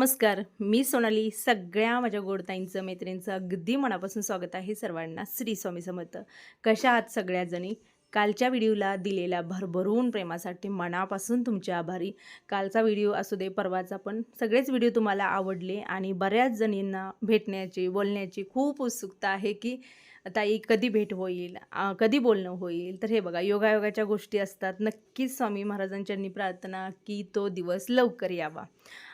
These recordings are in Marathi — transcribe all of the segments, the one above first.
नमस्कार मी सोनाली. सगळ्या माझ्या गोडताईंचं मैत्रिणींचं अगदी मनापासून स्वागत आहे सर्वांना श्री स्वामी समर्थ. कशा आहात सगळ्याजणी? कालच्या व्हिडिओला दिलेल्या भरभरून प्रेमासाठी मनापासून तुमचे आभारी. कालचा व्हिडिओ असू दे परवाचा पण. सगळेच व्हिडिओ तुम्हाला आवडले आणि बऱ्याच जणींना भेटण्याची बोलण्याची खूप उत्सुकता आहे की ताई कधी भेट होईल? कधी बोलणं होईल? तर हे बघा योगायोगाच्या गोष्टी असतात. नक्कीच स्वामी महाराजांच्यांनी प्रार्थना की तो दिवस लवकर यावा.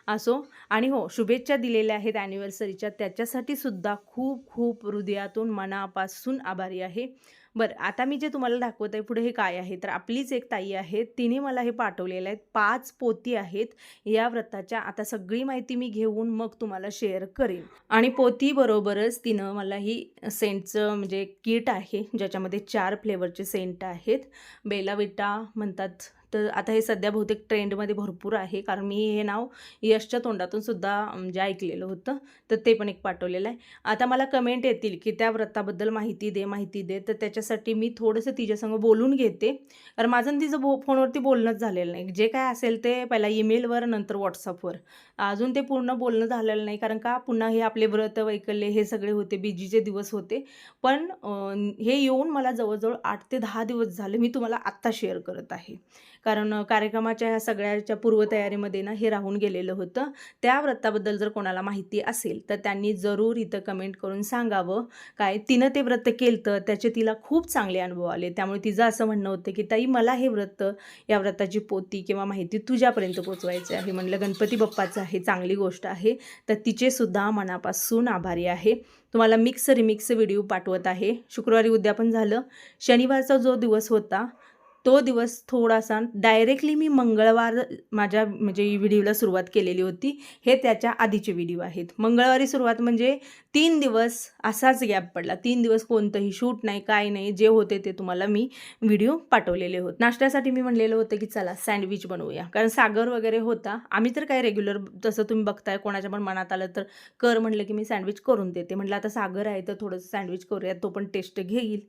असो? आणि हो शुभेच्छा दिलेल्या आहेत ॲनिव्हर्सरीच्या त्याच्यासाठी सुद्धा खूप खूप हृदयातून मनापासून आभारी आहे. बरं आता मी जे तुम्हाला दाखवत आहे पुढे हे काय आहे तर आपलीच एक ताई आहे तिने मला हे पाठवलेलं आहे पाच पोती आहेत या व्रताच्या आता सगळी माहिती मी घेऊन मग तुम्हाला शेअर करेन. आणि पोतीबरोबरच तिनं मला ही सेंटचं म्हणजे किट आहे ज्याच्यामध्ये चार फ्लेवरचे सेंट आहेत बेलाविटा म्हणतात तर आता हे सध्या बहुतेक ट्रेंडमध्ये भरपूर आहे. कारण मी हे नाव यशच्या तोंडातून सुद्धा म्हणजे ऐकलेलं होतं तर ते पण एक पाठवलेलं आहे. आता मला कमेंट येतील की त्या व्रताबद्दल माहिती दे माहिती दे. तर त्याच्यासाठी मी थोडंसं तिच्यासंग बोलून घेते. कारण माझं आणि तिचं बो फोनवरती बोलणंच झालेलं नाही. जे काय असेल ते पहिला ईमेलवर नंतर व्हॉट्सअपवर अजून ते पूर्ण बोलणं झालेलं नाही. कारण का पुन्हा हे आपले व्रत वैकल्य हे सगळे होते. बिजीचे दिवस होते. पण हे येऊन मला जवळजवळ आठ ते दहा दिवस झाले मी तुम्हाला आत्ता शेअर करत आहे. कारण कार्यक्रमाच्या ह्या सगळ्याच्या पूर्वतयारीमध्ये ना हे राहून गेलेलं होतं. त्या व्रताबद्दल जर कोणाला माहिती असेल तर त्यांनी जरूर इथं कमेंट करून सांगावं. काय तिनं ते व्रत केलं तर त्याचे तिला खूप चांगले अनुभव आले. त्यामुळे तिचं असं म्हणणं होतं की ताई मला हे व्रत या व्रताची पोती किंवा माहिती तुझ्यापर्यंत पोचवायची आहे. म्हणलं गणपती बाप्पाचं आहे चांगली गोष्ट आहे. तर तिचेसुद्धा मनापासून आभारी आहे. तुम्हाला मिक्स रिमिक्स व्हिडिओ पाठवत आहे. शुक्रवारी उद्यापन झालं. शनिवारचा जो दिवस होता तो दिवस थोडासा डायरेक्टली मी मंगळवार माझ्या म्हणजे व्हिडिओला सुरुवात केलेली होती. हे त्याच्या आधीचे व्हिडिओ आहेत. मंगळवारी सुरुवात म्हणजे तीन दिवस असाच गॅप पडला. तीन दिवस कोणतंही शूट नाही काय नाही जे होते ते तुम्हाला मी व्हिडिओ पाठवलेले होते. नाश्त्यासाठी मी म्हणलेलं होतं की चला सँडविच बनवूया. कारण सागर वगैरे होता. आम्ही तर काय रेग्युलर जसं तुम्ही बघताय कोणाच्या पण मनात आलं तर कर म्हटलं की मी सँडविच करून देते. म्हटलं आता सागर आहे तर थोडंसं सँडविच करूया तो पण टेस्ट घेईल.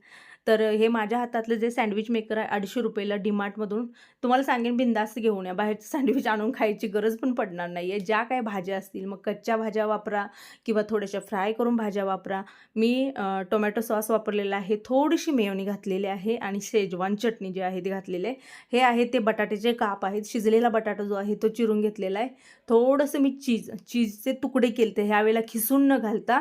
तर हे माझ्या हातातलं जे सँडविच मेकर आहे अडीचशे रुपयेला डीमार्टमधून. तुम्हाला सांगेन बिंदास्त घेऊन या. बाहेरचं सँडविच आणून खायची गरज पण पडणार नाही आहे ज्या काय भाज्या असतील मग कच्च्या भाज्या वापरा किंवा थोड्याशा फ्राय करून भाज्या वापरा. मी टोमॅटो सॉस वापरलेला आहे. थोडीशी मेवणी घातलेली आहे आणि शेजवान चटणी जी आहे ती घातलेली. आहे हे आहे ते बटाट्याचे काप आहेत. शिजलेला बटाटा जो आहे तो चिरून घेतलेला आहे. थोडंसं मी चीज चीजचे तुकडे केले ते ह्यावेळेला खिसून न घालता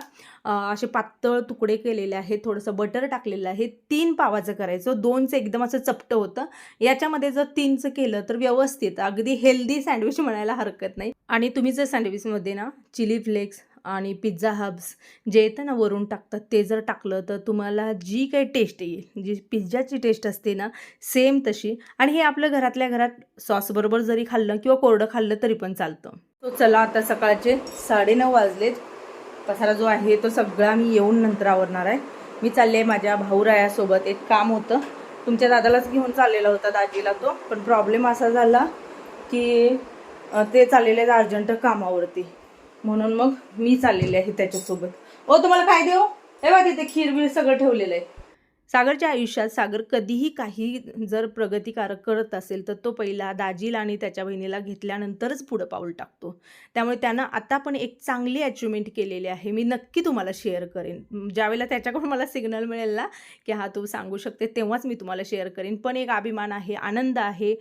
असे पातळ तुकडे केलेले आहेत. थोडंसं बटर टाकलेलं आहे. ती तीन पावाचं करायचं. दोनचं एकदम असं चपटं होतं. याच्यामध्ये जर तीनचं केलं तर व्यवस्थित. अगदी हेल्दी सँडविच म्हणायला हरकत नाही. आणि तुम्ही जर सँडविचमध्ये ना चिली फ्लेक्स आणि पिझ्झा हब्स जे येतं ना वरून टाकतात ते जर टाकलं तर तुम्हाला जी काही टेस्ट येईल जी पिझ्झाची टेस्ट असते ना सेम तशी. आणि हे आपलं घरातल्या घरात सॉसबरोबर जरी खाल्लं किंवा कोरडं खाल्लं तरी पण चालतं. तो चला आता सकाळचे साडेनऊ वाजलेत. पसारा जो आहे तो सगळा मी येऊन नंतर आवरणार आहे. मी चालले माझ्या भाऊरायासोबत. एक काम होतं. तुमच्या दादालाच घेऊन चाललेला होता दाजीला तो. पण प्रॉब्लेम असा झाला की ते चाललेले आहेत अर्जंट कामावरती. म्हणून मग मी चाललेले आहे त्याच्यासोबत. ओ तुम्हाला काय देऊ? हे बा तिथे खीर बीर सगळं ठेवलेलं आहे. सागरच्या आयुष्यात सागर कधीही काही जर प्रगतिकारक करत असेल तर तो पहिला दाजीला आणि त्याच्या बहिणीला घेतल्यानंतरच पुढं पाऊल टाकतो. त्यामुळे त्यानं आता पण एक चांगली अचिव्हमेंट केलेली आहे. मी नक्की तुम्हाला शेअर करेन. ज्यावेळेला त्याच्याकडून मला सिग्नल मिळेल ना की हा तू सांगू शकते तेव्हाच मी तुम्हाला शेअर करेन. पण एक अभिमान आहे आनंद आहे.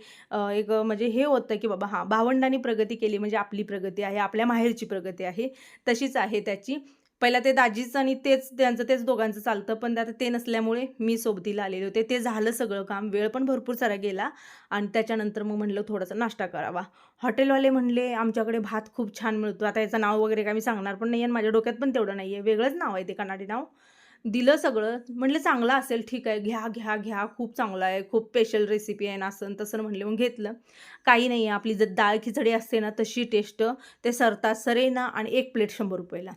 एक म्हणजे हे होतं की बाबा हां भावंडांनी प्रगती केली म्हणजे आपली प्रगती आहे आपल्या माहेरची प्रगती आहे. तशीच आहे त्याची. पहिला ते दाजीचं आणि तेच त्यांचं तेच दोघांचं चालतं पण आता ते नसल्यामुळे मी सोबतीला आलेले होते. ते झालं सगळं काम वेळ पण भरपूर सारा गेला आणि त्याच्यानंतर मग म्हणलं थोडासा नाश्ता करावा. हॉटेलवाले म्हणले आमच्याकडे भात खूप छान मिळतो. आता याचं नाव वगैरे काय मी सांगणार पण नाही आणि माझ्या डोक्यात पण तेवढं नाही आहे वेगळंच नाव आहे ते कन्नाडी नाव. दिलं सगळं. म्हणलं चांगलं असेल ठीक आहे. घ्या घ्या घ्या. खूप चांगलं आहे. खूप स्पेशल रेसिपी आहे ना असं. तसं म्हणले मग घेतलं. काही नाही आहे आपली जर डाळ खिचडी असते ना तशी टेस्ट ते सरता सरेना आणि एक प्लेट शंभर रुपयाला.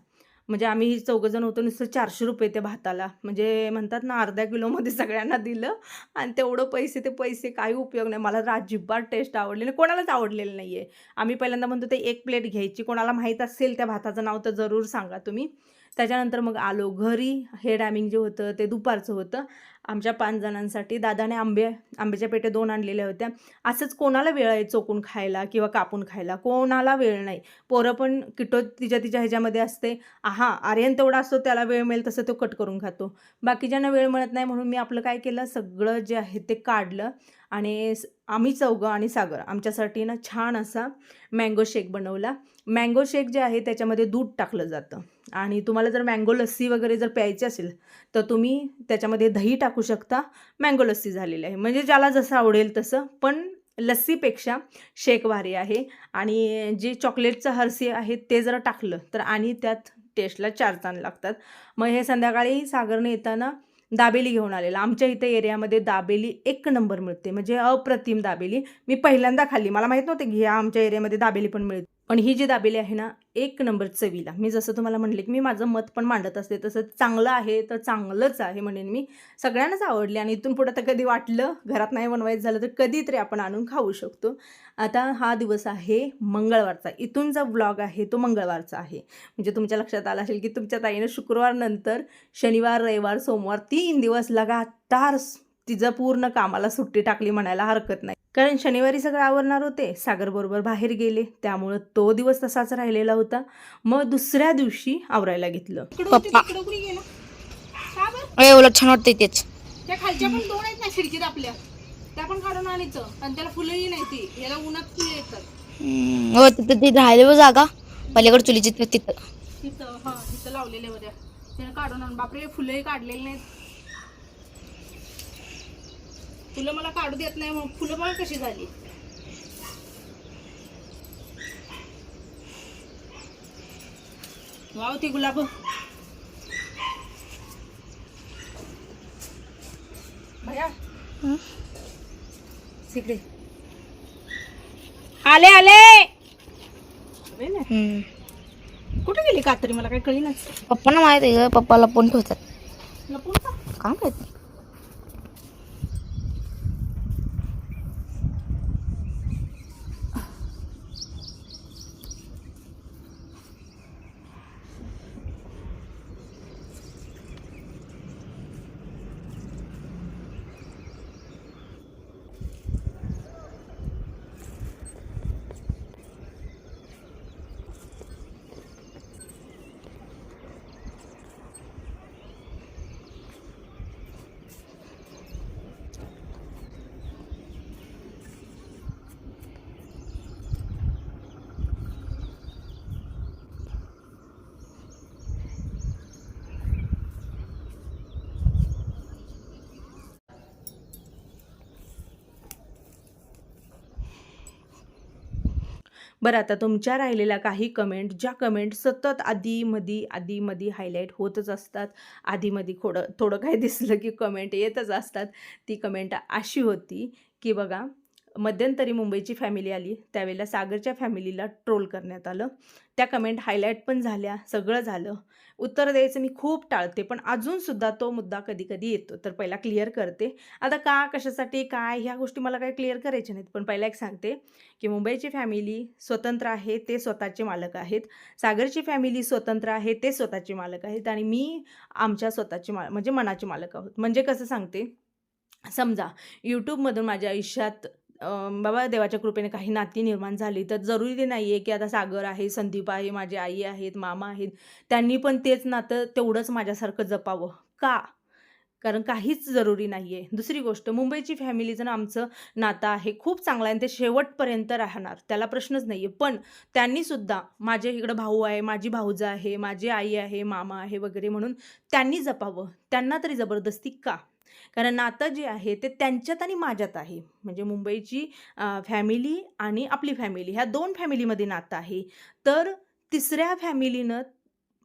म्हणजे आम्ही चौघंजण होतो नुसतं चारशे रुपये त्या भाताला. म्हणजे म्हणतात ना अर्ध्या किलोमध्ये सगळ्यांना दिलं आणि तेवढं पैसे ते पैसे काही उपयोग नाही. मला तर अजिबात टेस्ट आवडली नाही. कोणालाच आवडलेलं नाही आहे आम्ही पहिल्यांदा म्हणतो ते एक प्लेट घ्यायची. कोणाला माहीत असेल त्या भाताचं नाव तर जरूर सांगा तुम्ही. त्याच्यानंतर मग आलो घरी. हे डॅमिंग जे होतं ते दुपारचं होतं. आमच्या पाच जणांसाठी दादाने आंबे आंब्याच्या पेटे दोन आणलेल्या होत्या. असंच कोणाला वेळ आहे चोकून खायला किंवा कापून खायला? कोणाला वेळ नाही. पोरं पण किटो तिच्या तिच्या ह्याच्यामध्ये असते. हा आर्यन तेवढा असतो त्याला वेळ मिळेल तसं तो कट करून खातो. बाकीच्यांना वेळ मिळत नाही म्हणून मी आपलं काय केलं? सगळं जे आहे ते काढलं. आणि आम्ही चौघं आणि सागर आमच्यासाठी ना छान असा मँगो शेक बनवला. मँगो शेक जे आहे त्याच्यामध्ये दूध टाकलं जातं. आणि तुम्हाला जर मँगो लस्सी वगैरे जर प्यायची असेल तर तुम्ही त्याच्यामध्ये दही टाकू शकता. मँगो लस्सी झालेली आहे. म्हणजे ज्याला जसं आवडेल तसं. पण लस्सीपेक्षा शेक भारी आहे. आणि जे चॉकलेटचं हर्सी आहे ते जर टाकलं तर आणि त्यात टेस्टला चार ताण लागतात. मग हे संध्याकाळी सागरने येताना दाबेली घेऊन आलेला. आमच्या इथे एरियामध्ये दाबेली एक नंबर मिळते. म्हणजे अप्रतिम दाबेली. मी पहिल्यांदा खाल्ली. मला माहीत नव्हते की ह्या आमच्या एरियामध्ये दाबेली पण मिळते. पण ही जी दाबेली आहे ना एक नंबर चवीला. मी जसं तुम्हाला म्हणले की मी माझं मत पण मांडत असते तसं चांगलं आहे तर चांगलंच आहे म्हणेन मी. सगळ्यांनाच आवडली आणि इथून पुढं तर कधी वाटलं घरात नाही बनवायचं झालं तर कधीतरी आपण आणून खाऊ शकतो. आता हा दिवस आहे मंगळवारचा. इथून जो ब्लॉग आहे तो मंगळवारचा आहे. म्हणजे तुमच्या लक्षात आलं असेल की तुमच्या ताईनं शुक्रवार नंतर शनिवार रविवार सोमवार तीन दिवस लगातार तिचं पूर्ण कामाला सुट्टी टाकली म्हणायला हरकत नाही. कारण शनिवारी सगळं आवरणार होते सागरबरोबर बाहेर गेले त्यामुळं तो दिवस तसाच राहिलेला होता. मग दुसऱ्या दिवशी आवरायला घेतलं. पप्पा. उलट छान वाटतंय तेच. त्या खालच्या पण दोन आहेत ना खिडकीत आपल्या. त्या पण काढून आणायचं. आणि त्याला फुलंही नाही ती. याला उन्हात फुलं येतात. हो तिथं ती राहिले बघ जागा. पलीकडे चुलीची तिथं. तिथं तिथं हा तिथं लावलेले बऱ्या त्याने काढून आण. बापरे फुलंही काढलेली नाहीत. फुलं मला काढू देत नाही म्हणून फुलं बघ कशी झाली? वाव ती गुलाब. भया? तिकडे आले आले. नाही. कुठे गेली कात्री? मला काही कळीनाच पप्पांना माहीत आहे ग पप्पा लपून ठेवतात. लपून का? काय माहीत? बरं आता तुमच्या राहिलेल्या काही कमेंट ज्या कमेंट सतत आधीमधी आधीमधी हायलाईट होतच असतात. आधीमधी थोडं थोडं काय दिसलं की कमेंट येतच असतात. ती कमेंट अशी होती की बघा मध्यंतरी मुंबईची फॅमिली आली. त्यावेळेला सागरच्या फॅमिलीला ट्रोल करण्यात आलं. त्या कमेंट हायलाईट पण झाल्या. सगळं झालं. उत्तर द्यायचं मी खूप टाळते पण अजूनसुद्धा तो मुद्दा कधी कधी येतो. तर पहिला क्लिअर करते. आता का कशासाठी काय ह्या गोष्टी मला काय क्लिअर करायच्या नाहीत. पण पहिला एक सांगते की मुंबईची फॅमिली स्वतंत्र आहे ते स्वतःचे मालक आहेत. सागरची फॅमिली स्वतंत्र आहे ते स्वतःचे मालक आहेत. आणि मी आमच्या स्वतःचे मा म्हणजे मनाचे मालक आहोत. म्हणजे कसं सांगते? समजा यूट्यूबमधून माझ्या आयुष्यात बाबा देवाच्या कृपेने काही नाती निर्माण झाली तर जरुरी नाही आहे की आता सागर आहे संदीप आहे माझी आई आहेत मामा आहेत त्यांनी पण तेच नातं तेवढंच माझ्यासारखं जपावं. का? कारण काहीच जरुरी नाही आहे दुसरी गोष्ट मुंबईची फॅमिलीचं ना आमचं नातं आहे खूप चांगलं आहे आणि ते शेवटपर्यंत राहणार त्याला प्रश्नच नाही आहे पण त्यांनीसुद्धा माझे इकडं भाऊ आहे माझी भाऊजं आहे माझी आई आहे मामा आहे वगैरे म्हणून त्यांनी जपावं. त्यांना तरी जबरदस्ती का? कारण नातं जे आहे ते त्यांच्यात आणि माझ्यात आहे. म्हणजे मुंबईची फॅमिली आणि आपली फॅमिली ह्या दोन फॅमिलीमध्ये नातं आहे. तर तिसऱ्या फॅमिलीनं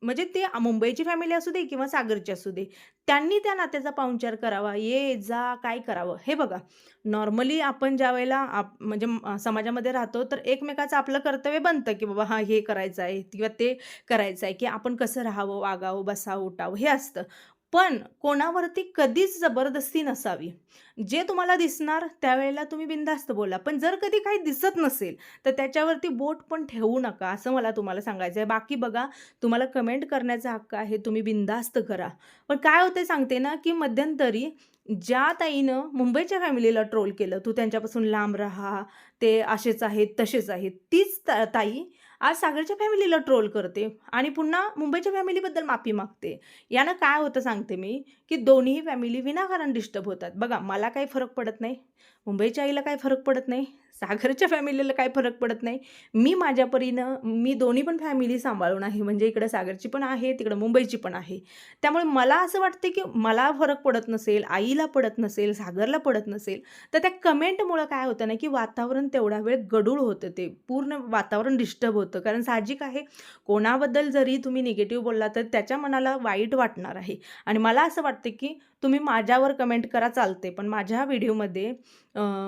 म्हणजे ते मुंबईची फॅमिली असू दे किंवा सागरची असू दे त्यांनी त्या नात्याचा पाहुणचार करावा. ये जा काय करावं? हे बघा. नॉर्मली आपण ज्या वेळेला आप म्हणजे समाजामध्ये राहतो तर एकमेकाचं आपलं कर्तव्य बनतं की बाबा हां हे करायचं आहे किंवा ते करायचं आहे की आपण कसं राहावं वागावं बसावं उठावं हे असतं. पण कोणावरती कधीच जबरदस्ती नसावी. जे तुम्हाला दिसणार त्यावेळेला तुम्ही बिनधास्त बोला. पण जर कधी काही दिसत नसेल तर त्याच्यावरती बोट पण ठेवू नका असं मला तुम्हाला सांगायचं आहे बाकी बघा तुम्हाला कमेंट करण्याचा हक्क आहे तुम्ही बिनधास्त करा. पण काय होते सांगते ना की मध्यंतरी ज्या ताईनं मुंबईच्या फॅमिलीला ट्रोल केलं तू त्यांच्यापासून लांब राहा ते असेच आहेत तसेच आहेत. तीच ता- ताई आज सागरच्या फॅमिलीला ट्रोल करते आणि पुन्हा मुंबईच्या फॅमिलीबद्दल माफी मागते. यानं काय होतं सांगते मी की दोन्ही फॅमिली विनाकारण डिस्टर्ब होतात. बघा मला काही फरक पडत नाही. मुंबईच्या आईला काय फरक पडत नाही सागरच्या फॅमिलीला काय फरक पडत नाही. मी माझ्या परीनं मी दोन्ही पण फॅमिली सांभाळून आहे. म्हणजे इकडं सागरची पण आहे तिकडं मुंबईची पण आहे. त्यामुळे मला असं वाटते की मला फरक पडत नसेल आईला पडत नसेल सागरला पडत नसेल तर त्या कमेंटमुळं काय होतं ना की वातावरण तेवढा वेळ गडूळ होतं ते. पूर्ण वातावरण डिस्टर्ब होतं. कारण साहजिक आहे कोणाबद्दल जरी तुम्ही निगेटिव्ह बोलला तर त्याच्या मनाला वाईट वाटणार आहे. आणि मला असं वाटतं की तुम्ही माझ्यावर कमेंट करा चालते पण माझ्या व्हिडिओमध्ये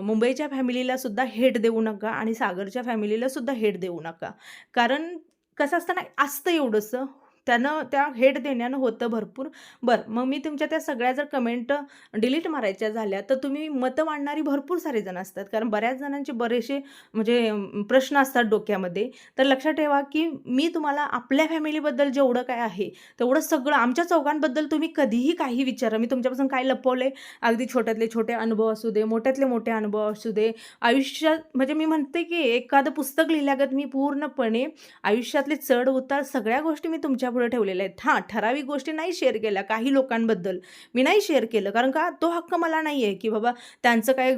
मुंबईच्या फॅमिलीला सुद्धा हेट देऊ नका आणि सागरच्या फॅमिलीला सुद्धा हेट देऊ नका. कारण कसं असतं ना असतं एवढंसं. त्यानं त्या हेड देण्यानं होतं भरपूर. बरं मग मी तुमच्या त्या सगळ्या जर कमेंट डिलीट मारायच्या झाल्या तर तुम्ही मतं मांडणारी भरपूर सारे जण असतात. कारण बऱ्याच जणांचे बरेचसे म्हणजे प्रश्न असतात डोक्यामध्ये. तर लक्षात ठेवा की मी तुम्हाला आपल्या फॅमिलीबद्दल जेवढं काय आहे तेवढं सगळं आमच्या चौघांबद्दल तुम्ही कधीही काही विचारा. मी तुमच्यापासून काय लपवले अगदी छोट्यातले छोटे अनुभव असू दे मोठ्यातले मोठे अनुभव असू दे. आयुष्यात म्हणजे मी म्हणते की एखादं पुस्तक लिहिल्यागत मी पूर्णपणे आयुष्यातले चढ उतार सगळ्या गोष्टी मी तुमच्या पुढे ठेवलेले आहेत. हां ठराविक गोष्टी नाही शेअर केल्या काही लोकांबद्दल. मी नाही शेअर केलं कारण का तो हक्क मला नाही आहे की बाबा त्यांचं काय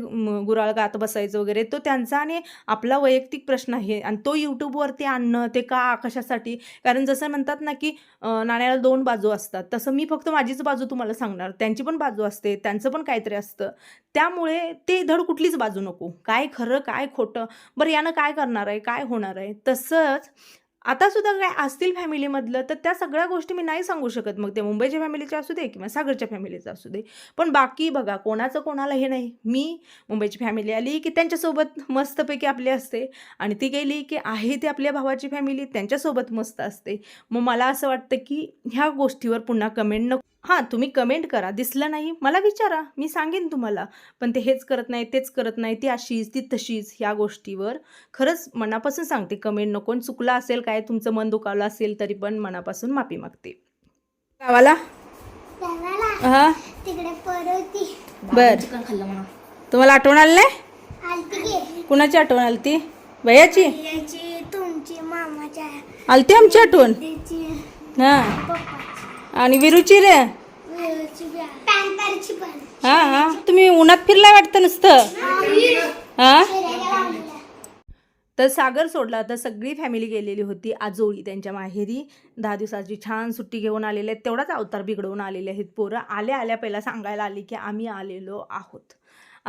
गुराळ गात बसायचं वगैरे. तो त्यांचा आणि आपला वैयक्तिक प्रश्न आहे आणि तो यूट्यूबवरती आणणं ते का कशासाठी कारण जसं म्हणतात ना की नाण्याला दोन बाजू असतात. तसं मी फक्त माझीच बाजू तुम्हाला सांगणार. त्यांची पण बाजू असते त्यांचं पण काहीतरी असतं. त्यामुळे ते धड कुठलीच बाजू नको. काय खरं काय खोटं? बरं यानं काय करणार आहे? काय होणार आहे? तसंच आता सुद्धा काय असतील फॅमिलीमधलं तर त्या सगळ्या गोष्टी मी नाही सांगू शकत. मग ते मुंबईच्या फॅमिलीच्या असू दे किंवा सागरच्या फॅमिलीचं असू दे. पण बाकी बघा कोणाचं कोणाला हे नाही. मी मुंबईची फॅमिली आली की त्यांच्यासोबत मस्तपैकी आपली असते. आणि ती गेली की आहे ती आपल्या भावाची फॅमिली त्यांच्यासोबत मस्त असते. मग मला असं वाटतं की ह्या गोष्टीवर पुन्हा कमेंट नको. हां तुम्ही कमेंट करा. दिसलं नाही मला विचारा. मी सांगेन तुम्हाला. पण ते हेच करत नाही तेच करत नाही ती अशीच ती तशीच ह्या गोष्टीवर. खरंच मनापासून सांगते कमेंट नको. आणि चुकलं असेल काय तुमचं मन दुखावलं असेल तरी पण मनापासून माफी मागते. गावाला? हा? बर. चिकन खाल्लं म्हणा. तुम्हाला आठवण आली नाही? कुणाची आठवण आली ती भैयाची याची तुमची मामाच्या. आलती आमची आठवण? हा. आणि विरूची रे? हा हा. तुम्ही उन्हात फिरलाय वाटतं नुसतं? हा. तर सागर सोडला. तर सगळी फॅमिली गेलेली होती आजोळी त्यांच्या माहेरी. दहा दिवसाची छान सुट्टी घेऊन आलेले आहेत. तेवढाच अवतार बिघडवून आलेले आहेत पोरं. आल्या आल्या पहिला सांगायला आली की आम्ही आलेलो आहोत.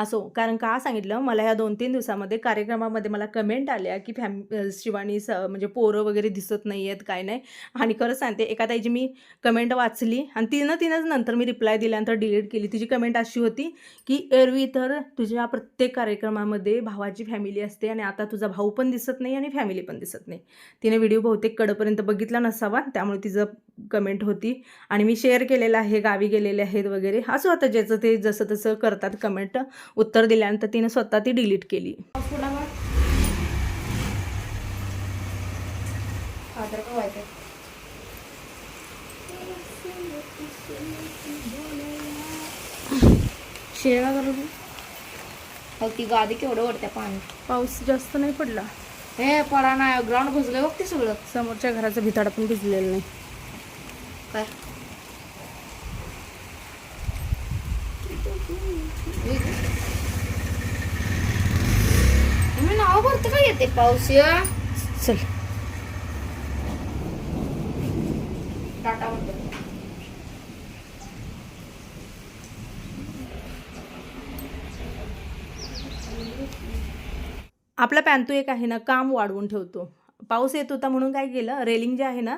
असो कारण का सांगितलं? मला ह्या दोन तीन दिवसामध्ये कार्यक्रमामध्ये मला कमेंट आल्या की फॅम शिवानी स म्हणजे पोरं वगैरे दिसत नाही आहेत काय नाही. आणि खरं सांगते एका ताईची मी कमेंट वाचली आणि तिनं तिनंच नंतर मी रिप्लाय दिल्यानंतर डिलीट केली. तिची कमेंट अशी होती की एरवी तर तुझ्या प्रत्येक कार्यक्रमामध्ये भावाची फॅमिली असते आणि आता तुझा भाऊ पण दिसत नाही आणि फॅमिली पण दिसत नाही. तिने व्हिडिओ बहुतेक कडपर्यंत बघितला नसावा त्यामुळे तिचं कमेंट होती. आणि मी शेअर केलेलं आहे गावी गेलेले आहेत वगैरे. असं होतं ज्याचं ते जसं तसं करतात कमेंट उत्तर दिल्यानंतर तिने स्वतः ती डिलीट केली. करू ती गादी केवढं वरत्या पाणी. पाऊस जास्त नाही पडला. हे पडा नाही ग्राउंड भुजलं बघ ते सगळं. समोरच्या घराचा भिताडा पण भिजलेला नाही. काय तुम्ही नाव भरतं काय येते पाऊस या चल टाटा म्हणतो आपला पॅन्तू एक आहे ना काम वाढवून ठेवतो. पाऊस येत होता म्हणून काय केलं? रेलिंग जे आहे ना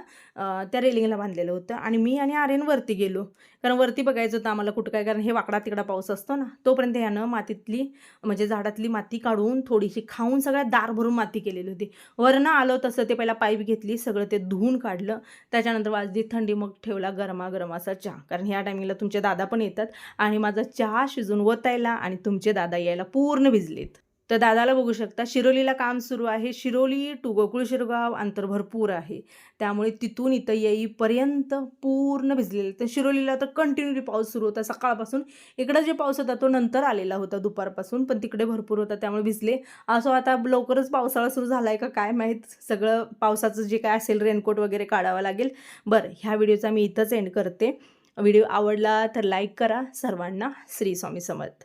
त्या रेलिंगला बांधलेलं होतं. आणि मी आणि आर्यन वरती गेलो. कारण वरती बघायचं होतं आम्हाला कुठं काय कारण हे वाकडा तिकडा पाऊस असतो ना तोपर्यंत ह्यानं मातीतली म्हणजे झाडातली माती काढून थोडीशी खाऊन सगळ्या दार भरून माती केलेली होती. वरनं आलं तसं ते पहिला पाईप घेतली सगळं ते धुवून काढलं. त्याच्यानंतर वाजली थंडी मग ठेवला गरमागरम असा चहा. कारण ह्या टायमिंगला तुमचे दादा पण येतात आणि माझा चहा शिजून ओतायला आणि तुमचे दादा यायला पूर्ण भिजलेत. तर दादाला बघू शकता शिरोलीला काम सुरू आहे. शिरोली टू गोकुळ शिरगाव अंतर भरपूर आहे. त्यामुळे तिथून इथं येईपर्यंत पूर्ण भिजलेलं. तर शिरोलीला तर कंटिन्युअली पाऊस सुरू होता सकाळपासून. इकडं जे पाऊस होता तो नंतर आलेला होता दुपारपासून पण तिकडे भरपूर होता त्यामुळे भिजले. असं आता लवकरच पावसाळा सुरू झाला आहे का काय माहीत? सगळं पावसाचं जे काय असेल रेनकोट वगैरे काढावं लागेल. बरं ह्या व्हिडिओचा मी इथंच एंड करते. व्हिडिओ आवडला तर लाईक करा. सर्वांना श्री स्वामी समर्थ.